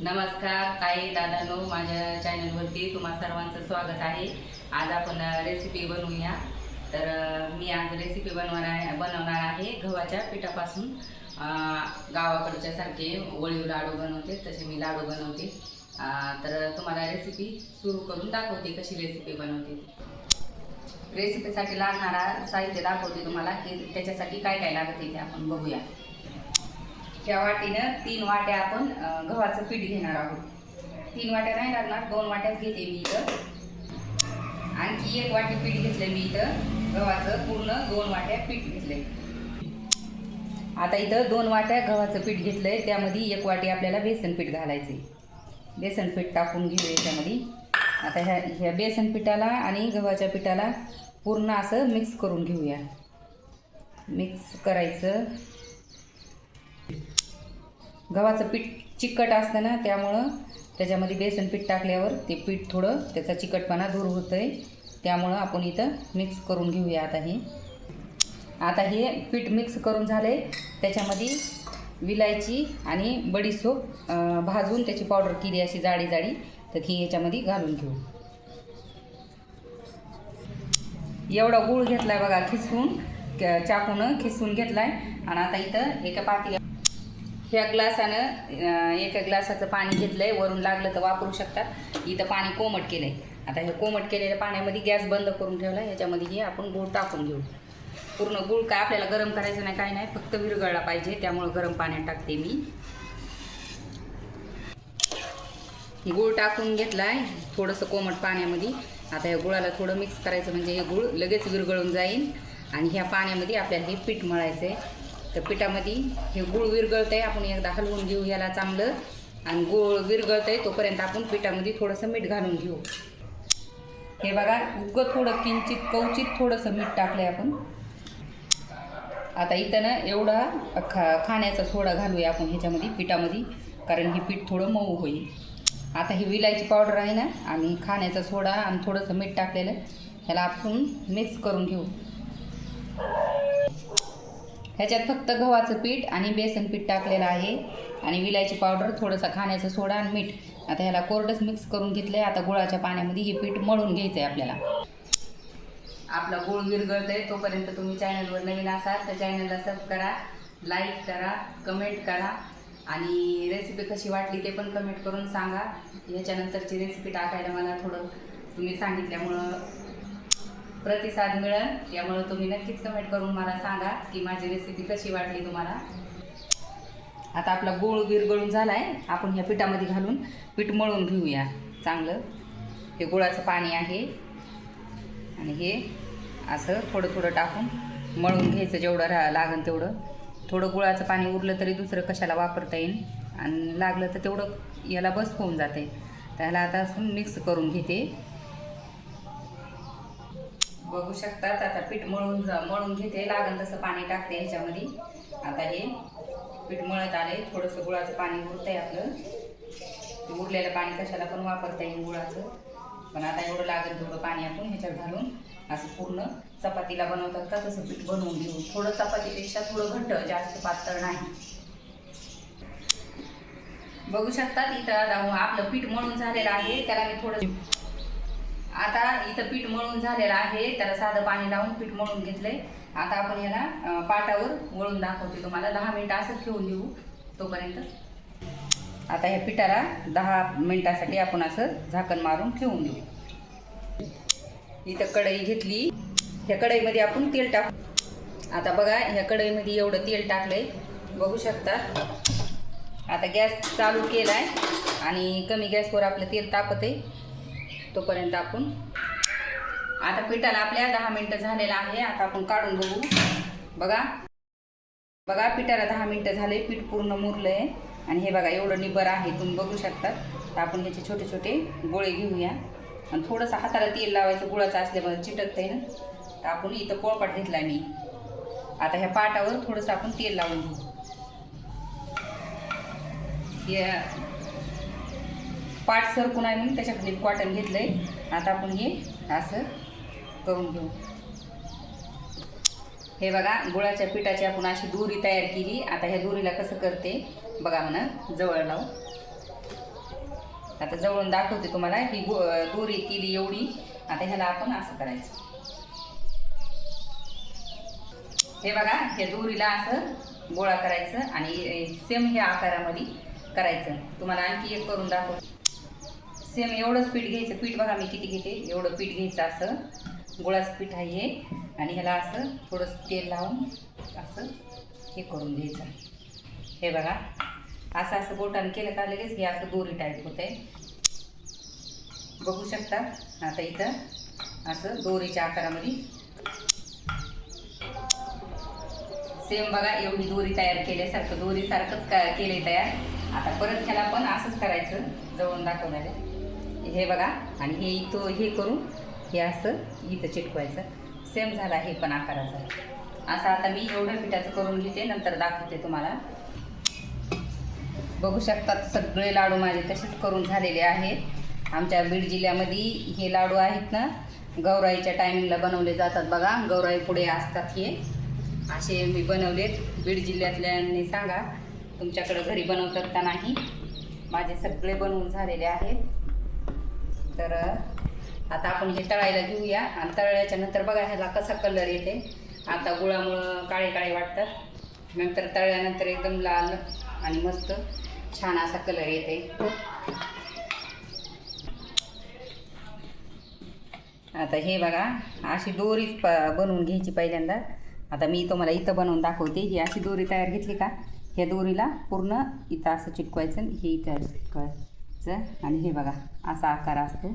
नमस्कार ताई दादानो माझ्या चॅनलवरती तुम्हा सर्वांचं स्वागत आहे. आज आपण रेसिपी बनवूया. तर मी आज रेसिपी बनवणार आहे बनवणार आहे गव्हाच्या पिठापासून. गावाकडच्या सारखे वळीव लाडू बनवते तसे मी लाडू बनवते. तर तुम्हाला रेसिपी सुरू करून दाखवते कशी रेसिपी बनवते रेसिपीसाठी लागणारा साहित्य दाखवते तुम्हाला की त्याच्यासाठी काय काय लागते ते आपण बघूया. त्या वाटीनं तीन वाट्या आपण गव्हाचं पीठ घेणार आहोत. तीन वाट्या नाही लागणार दोन वाट्याच घेते मी इथं. आणखी एक वाटी पीठ घेतलं मी इथं. गव्हाचं पूर्ण दोन वाट्या पीठ घेतलंय. आता इथं दोन वाट्या गव्हाचं पीठ घेतलंय. त्यामध्ये एक वाटी आपल्याला बेसन पीठ घालायचे बेसन पीठ टाकून घेऊ याच्यामध्ये आता ह्या ह्या बेसन पिठाला आणि गव्हाच्या पिठाला पूर्ण असं मिक्स करून घेऊया. मिक्स करायचं. गव्हाचं पीठ चिकट असतं ना त्यामुळं त्याच्यामध्ये बेसन पीठ टाकल्यावर ते पीठ थोडं त्याचा चिकटपणा दूर होतं आहे त्यामुळं आपण इथं मिक्स करून घेऊया आता हे. आता हे पीठ मिक्स करून झालं आहे त्याच्यामध्ये विलायची आणि बडीसोप भाजून त्याची पावडर केली अशी जाडी जाडी तर ही याच्यामध्ये घालून घेऊ. एवढा गूळ घेतला आहे बघा खिसून चाकून चाकूनं घेतला आहे आणि आता इथं एका पातेल्या ह्या ग्लासानं एका ग्लासाचं पाणी घेतलंय वरून लागलं तर वापरू शकतात इथं पाणी कोमट केलंय. आता हे कोमट केलेल्या पाण्यामध्ये गॅस बंद करून ठेवला ह्याच्यामध्ये हे आपण गूळ टाकून घेऊ. पूर्ण गूळ काय आपल्याला गरम करायचं नाही काय नाही फक्त विरघळला पाहिजे त्यामुळं गरम पाण्यात टाकते मी. गूळ टाकून घेतलाय थोडंसं कोमट पाण्यामध्ये. आता या गुळाला थोडं मिक्स करायचं म्हणजे हे गूळ लगेच विरघळून जाईल आणि ह्या पाण्यामध्ये आपल्याला हे पीठ मळायचं आहे तर पिठामध्ये हे गूळ विरघळतं आहे आपण एकदा हलवून घेऊ याला चांगलं. आणि गूळ विरघळतं आहे तोपर्यंत आपण पिठामध्ये थोडंसं मीठ घालून घेऊ. हे बघा उगं थोडं किंचित कवचित थोडंसं मीठ टाकलं आहे आपण. आता इथं ना एवढा खा खाण्याचा सोडा घालूया आपण ह्याच्यामध्ये पिठामध्ये कारण हे पीठ थोडं मऊ होईल. आता ही विलायची पावडर आहे ना आणि खाण्याचा सोडा आणि थोडंसं मीठ टाकलेलं ह्याला आपण मिक्स करून घेऊ. ह्याच्यात फक्त गव्हाचं पीठ आणि बेसन पीठ टाकलेलं आहे. आणि विलायची पावडर थोडंसं खाण्याचं सोडा आणि मीठ. आता ह्याला कोरडंच मिक्स करून घेतलं आहे आता गुळाच्या पाण्यामध्ये हे पीठ मळून घ्यायचं आहे आपल्याला. आपला गुळ विरगळत आहे तोपर्यंत तुम्ही चॅनलवर नवीन असाल तर चॅनलला सब करा लाईक करा कमेंट करा. आणि रेसिपी कशी वाटली ते पण कमेंट करून सांगा. ह्याच्यानंतरची रेसिपी टाकायला मला थोडं तुम्ही सांगितल्यामुळं प्रतिसाद मिळेल. त्यामुळं तुम्ही नक्कीच कमेंट करून मला सांगा की माझी रेसिपी कशी वाटली तुम्हाला. आता आपला गूळ विरगळून झाला आहे आपण ह्या पिठामध्ये घालून पीठ मळून घेऊया. चांगलं. हे गुळाचं पाणी आहे. आणि हे असं थोडं थोडं टाकून मळून घ्यायचं जेवढं रा लागेल तेवढं. थोडं गुळाचं पाणी उरलं तरी दुसरं कशाला वापरता येईल. आणि लागलं तर तेवढं याला बस होऊन जाते. त्याला आता असं मिक्स करून घेते. बघू शकतात. आता पीठ मळून जा- मळून घेते. लागेल तसं पाणी टाकते ह्याच्यामध्ये. आता हे पीठ मळत आले. थोडंसं गुळाचं पाणी उरतंय आपलं. उरलेलं पाणी कशाला पण वापरता येईल गुळाचं. पण आता एवढं लागेल थोडं पाणी आपण ह्याच्यात घालून. असं पूर्ण चपातीला बनवतात का तसं पीठ बनवून घेऊ थोडं चपातीपेक्षा थोडं घट्ट जास्त पातळ नाही. बघू शकतात इथं आपलं पीठ मळून झालेलं आहे. त्याला मी थोडं आता इथं पीठ मळून झालेलं आहे. त्याला साधं पाणी लावून पीठ मळून घेतलंय. आता आपण याला पाटावर वळून दाखवते तुम्हाला. दहा मिनिटं असं ठेवून देऊ तोपर्यंत. आता ह्या पिठाला दहा मिनिटासाठी आपण असं झाकण मारून ठेवून देऊ. इथं कढई घेतली. ह्या कढईमध्ये आपण तेल टाकू. आता बघा ह्या कढईमध्ये एवढं तेल टाकलंय. बघू शकता. आता गॅस चालू केलाय आणि कमी गॅसवर आपलं तेल तापत आहे तोपर्यंत आपण आता पिठाला आपल्या दहा मिनटं झालेलं आहे. आता आपण काढून बघू बघा. बघा पिठाला दहा मिनटं झाले. पीठ पूर्ण मुरलं आहे आणि हे बघा एवढं निबर आहे. तुम्ही बघू शकता. तर आपण ह्याचे छोटे छोटे गोळे घेऊया. आणि थोडंसं हाताला तेल लावायचं गुळाचं असल्यामुळे चिटकतं आहे ना. तर आपण इथं पोळपाट घेतला मी. आता ह्या पाटावर थोडंसं आपण तेल लावून घेऊ. या पाट सरकून आहे म्हणून त्याच्याखाली कॉटन घेतलंय. आता आपण हे असं करून घेऊ. हे बघा गुळाच्या पिठाची आपण अशी दोरी तयार केली. आता ह्या दोरीला कसं करते? बघा म्हणा जवळ लावू. आता जवळून दाखवते तुम्हाला ही गो दोरी केली एवढी. आता ह्याला आपण असं करायचं. हे बघा ह्या दोरीला असं गोळा करायचं आणि सेम ह्या आकारामध्ये करायचं. तुम्हाला आणखी एक करून दाखवतो. सेम एवढंच पीठ घ्यायचं. पीठ बघा मी किती घेते. एवढं पीठ घ्यायचं असं. गुळाचं पीठ आहे हे. आणि ह्याला असं थोडंसं तेल लावून असं हे करून घ्यायचं. हे बघा. असं असं बोटाने केलं का लगेच हे असं दोरी टाईप होत आहे बघू शकता. आता इथं असं दोरीच्या आकारामध्ये. सेम बघा एवढी दोरी तयार केल्यासारखं. दोरीसारखंच का केले तयार. आता परत ह्याला पण असंच करायचं. जवळून दाखवणारे हे बघा आणि हे इथं हे करून हे असं इथं चिटकवायचं. सेम झाला हे पण आकाराचा. असं आता मी एवढ्या पिठाचं करून घेते नंतर दाखवते तुम्हाला. बघू शकतात सगळे लाडू माझे तसेच करून झालेले आहेत. आमच्या बीड जिल्ह्यामध्ये हे लाडू आहेत ना गौराईच्या टायमिंगला बनवले जातात बघा. गौराई पुढे असतात हे. असे मी बनवलेत. बीड जिल्ह्यातल्यांनी सांगा तुमच्याकडं घरी बनवतात का नाही? माझे सगळे बनवून झालेले आहेत. तर आता आपण हे तळायला घेऊया. आणि तळल्याच्या नंतर बघा ह्याला कसा कलर येते. आता गुळामुळं काळे काळे वाटतात. नंतर तळल्यानंतर एकदम लाल आणि मस्त छान असा कलर येते. आता हे बघा अशी दोरीच प बनवून घ्यायची पहिल्यांदा. आता मी तुम्हाला इथं बनवून दाखवते. ही अशी दोरी तयार घेतली का? ह्या दोरीला पूर्ण इथं असं चिटकवायचं आणि हे इथं चिटकवायचं. आणि हे बघा असा आकार असतो.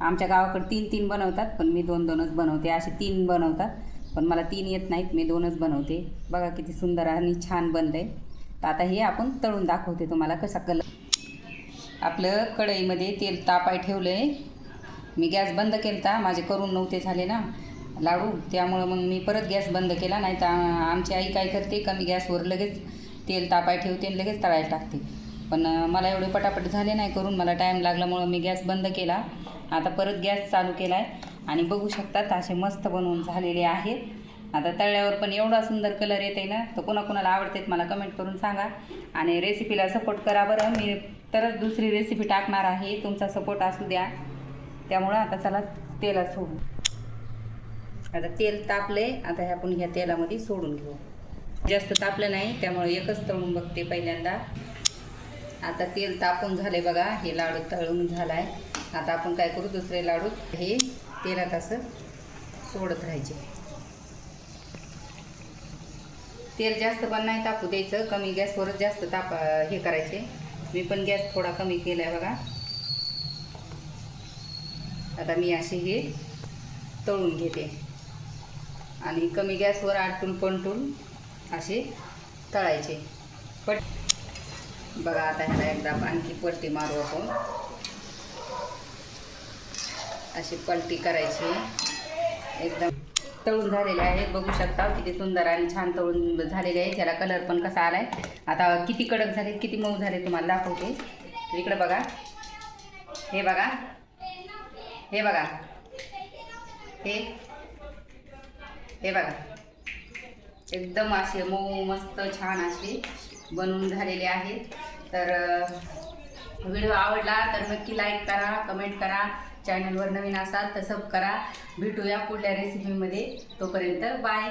आमच्या गावाकडे तीन तीन बनवतात पण मी दोन दोनच बनवते. असे तीन बनवतात पण मला तीन येत नाहीत मी दोनच बनवते. बघा किती सुंदर आणि छान बनलं आहे तर आता हे आपण तळून दाखवते तुम्हाला कसा कलर आपलं कढईमध्ये तेल तापाय ठेवलं आहे मी गॅस बंद केला माझे करून नव्हते झाले ना लाडू. त्यामुळं मग मी परत गॅस बंद केला नाही तर आमची आई काय करते कमी गॅसवर लगेच तेल तापाय ठेवते आणि लगेच तळायला टाकते. पण मला एवढे पटापट झाले नाही करून मला टाईम लागल्यामुळं मी गॅस बंद केला. आता परत गॅस चालू केला आहे आणि बघू शकतात असे मस्त बनवून झालेले आहेत. आता तळल्यावर पण एवढा सुंदर कलर येते ना तर कोणाकोणाला आवडतेत मला कमेंट करून सांगा. आणि रेसिपीला सपोर्ट करा बरं. मी तरच दुसरी रेसिपी टाकणार आहे. तुमचा सपोर्ट असू द्या. त्यामुळं आता चला तेला सोडू. आता तेल तापले आता हे आपण ह्या तेलामध्ये सोडून घेऊ. जास्त तापलं नाही त्यामुळे एकच तळून बघते पहिल्यांदा. आता तेल तापून झाले बघा हे लाडू तळून झाला आहे आता आपण काय करू दुसरे लाडू हे तेलात असं सोडत राहायचे. तेल जास्त पण नाही तापू द्यायचं कमी गॅसवरच जास्त ताप हे करायचे. मी पण गॅस थोडा कमी केला आहे बघा. आता मी असे हे तळून घेते. आणि कमी गॅसवर आटून पणटून असे तळायचे. पट बघा आता ह्याला एकदा आणखी पलटी मारू आपण. अशी पलटी करायची. एकदम तळून झालेले आहेत बघू शकता किती सुंदर आणि छान तळून झालेले आहे. त्याला कलर पण कसा आला आहे आता किती कडक झाले किती मऊ झाले तुम्हाला दाखवते. इकडं बघा. हे बघा. हे बघा. हे. हे बघा. एकदम असे मऊ मस्त छान असे बनवून झालेले आहेत. तर व्हिडिओ आवडला तर नक्की लाईक करा कमेंट करा चॅनलवर नवीन असाल तर सब करा. भेटूया पुढल्या रेसिपीमध्ये तोपर्यंत बाय